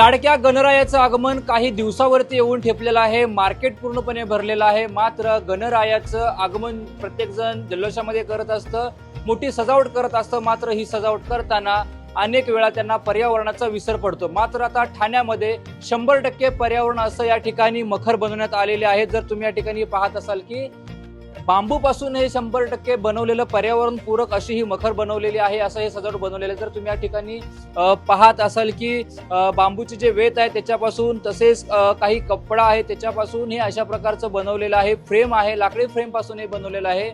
लाडक्या गणरायाचं आगमन काही दिवसावरती येऊन ठेपलेलं आहे. मार्केट पूर्णपणे भरलेलं आहे. मात्र गणरायाचं आगमन प्रत्येकजण जल्लोषामध्ये करत असतं. मोठी सजावट करत असतं. मात्र ही सजावट करताना अनेक वेळा त्यांना पर्यावरणाचा विसर पडतो. मात्र आता ठाण्यामध्ये शंभर टक्के पर्यावरण असं या ठिकाणी मखर बनवण्यात आलेले आहे. जर तुम्ही या ठिकाणी पाहत असाल की बांबूपासून हे शंभर टक्के बनवलेलं पर्यावरण पूरक अशी ही मखर बनवलेली आहे असं हे सजावट बनवलेलं आहे. तुम्ही या ठिकाणी पाहत असाल की बांबूचे जे वेत आहे त्याच्यापासून तसेच काही कपडा आहे त्याच्यापासून हे अशा प्रकारचं बनवलेलं आहे. फ्रेम आहे लाकडी फ्रेमपासून हे बनवलेलं आहे.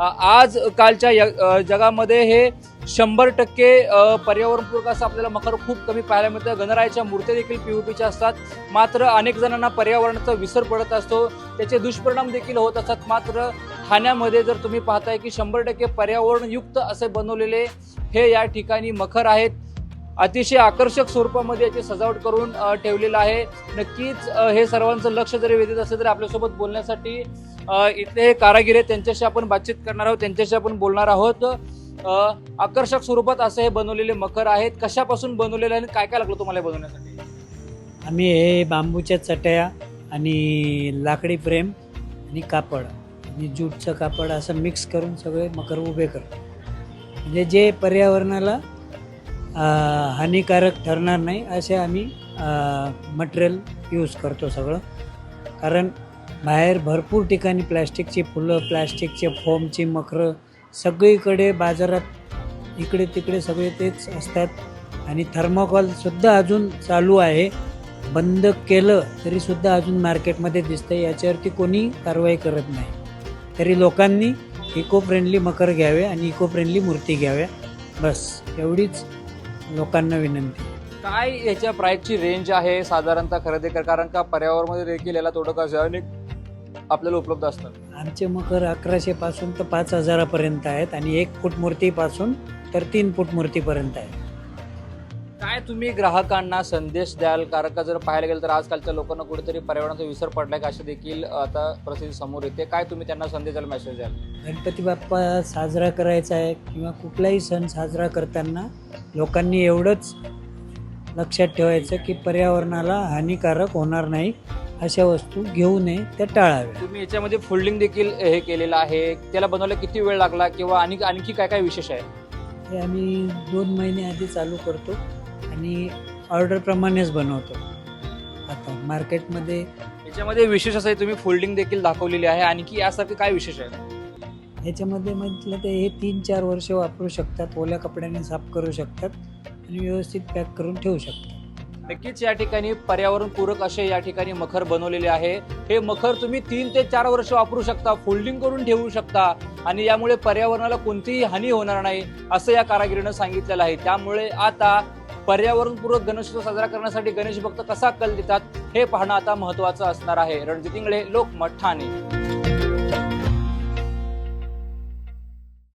आज कालच्या य- जगामध्ये हे शंभर टक्के पर्यावरणपूरक असं आपल्याला मखर खूप कमी पाहायला मिळतं. गणरायाच्या मूर्त्या देखील पीओपीच्या असतात. मात्र अनेक जणांना पर्यावरणाचा विसर पडत असतो. त्याचे दुष्परिणाम देखील होत असतात. मात्र ठाण्यामध्ये जर तुम्ही पाहताय की शंभर टक्के पर्यावरणयुक्त असे बनवलेले हे या ठिकाणी मखर आहेत. अतिशय आकर्षक स्वरूपामध्ये याची सजावट करून ठेवलेलं आहे. नक्कीच हे सर्वांचं लक्ष जरी वेधत असेल तरी आपल्यासोबत बोलण्यासाठी इथले हे आहेत त्यांच्याशी आपण बातचीत करणार आहोत त्यांच्याशी आपण बोलणार आहोत. आकर्षक स्वरूपात असे हे बनवलेले मखर आहेत. कशापासून बनवलेले आहे आणि काय काय लागलं तुम्हाला हे बनवण्यासाठी? आम्ही हे बांबूच्या चटया आणि लाकडी फ्रेम आणि कापड आणि ज्यूटचं कापड असं मिक्स करून सगळे मकर उभे करतो. म्हणजे जे पर्यावरणाला हानिकारक ठरणार नाही असे आम्ही मटेरियल यूज करतो सगळं. कारण बाहेर भरपूर ठिकाणी प्लॅस्टिकची फुलं प्लॅस्टिकचे फोमची मखरं सगळीकडे बाजारात इकडे तिकडे सगळे तेच असतात. आणि थर्माकॉलसुद्धा अजून चालू आहे. बंद केलं तरीसुद्धा अजून मार्केटमध्ये दिसतं याच्यावरती कोणी कारवाई करत नाही. तरी लोकांनी इको फ्रेंडली मकर घ्यावे आणि इको फ्रेंडली मूर्ती घ्याव्या. बस एवढीच. लोकांना विनंती. काय याच्या प्राइसची रेंज आहे साधारणतः खरेदी कर? कारण का पर्यावरणामध्ये देखील याला थोडं कसं अनेक आपल्याला उपलब्ध असतात. आमचे मकर अकराशे पासून तर पाच हजारापर्यंत आहेत आणि एक फूट मूर्तीपासून तर तीन फूट मूर्तीपर्यंत आहे. काय तुम्ही ग्राहकांना संदेश द्याल? कारण का जर पाहायला गेलं तर आजकालच्या लोकांना कुठेतरी पर्यावरणाचा विसर पडलाय का? असे देखील आता परिस्थिती समोर येते. काय तुम्ही त्यांना संदेश द्याल मेसेज द्याल? गणपती बाप्पा साजरा करायचा आहे किंवा कुठलाही सण साजरा करताना लोकांनी एवढंच लक्षात ठेवायचं की पर्यावरणाला हानिकारक होणार नाही अशा वस्तू घेऊ नये त्या टाळाव्या. तुम्ही याच्यामध्ये फोल्डिंग देखील हे केलेलं आहे. त्याला बनवायला किती वेळ लागला किंवा आणि आणखी काय काय विशेष आहे? हे आम्ही दोन महिने आधी चालू करतो. आणि ऑर्डरप्रमाणेच बनवतो. आता मार्केटमध्ये याच्यामध्ये विशेष असं आहे तुम्ही फोल्डिंग देखील दाखवलेली आहे. आणखी यासारखं काय विशेष आहे? ह्याच्यामध्ये म्हटलं तर हे तीन चार वर्ष वापरू शकतात. ओल्या कपड्याने साफ करू शकतात आणि व्यवस्थित पॅक करून ठेवू शकतात. नक्कीच या ठिकाणी पर्यावरण पूरक असे या ठिकाणी मखर बनवलेले आहे. हे मखर तुम्ही तीन ते चार वर्ष वापरू शकता फोल्डिंग करून ठेवू शकता आणि यामुळे पर्यावरणाला कोणतीही हानी होणार नाही असं या कारागिरीनं सांगितलेलं आहे. त्यामुळे आता पर्यावरणपूरक गणेशोत्सव साजरा करण्यासाठी गणेश भक्त कसा कल देतात हे पाहणं आता महत्वाचं असणार आहे. रणजित इंगळे लोकमत ठाणे.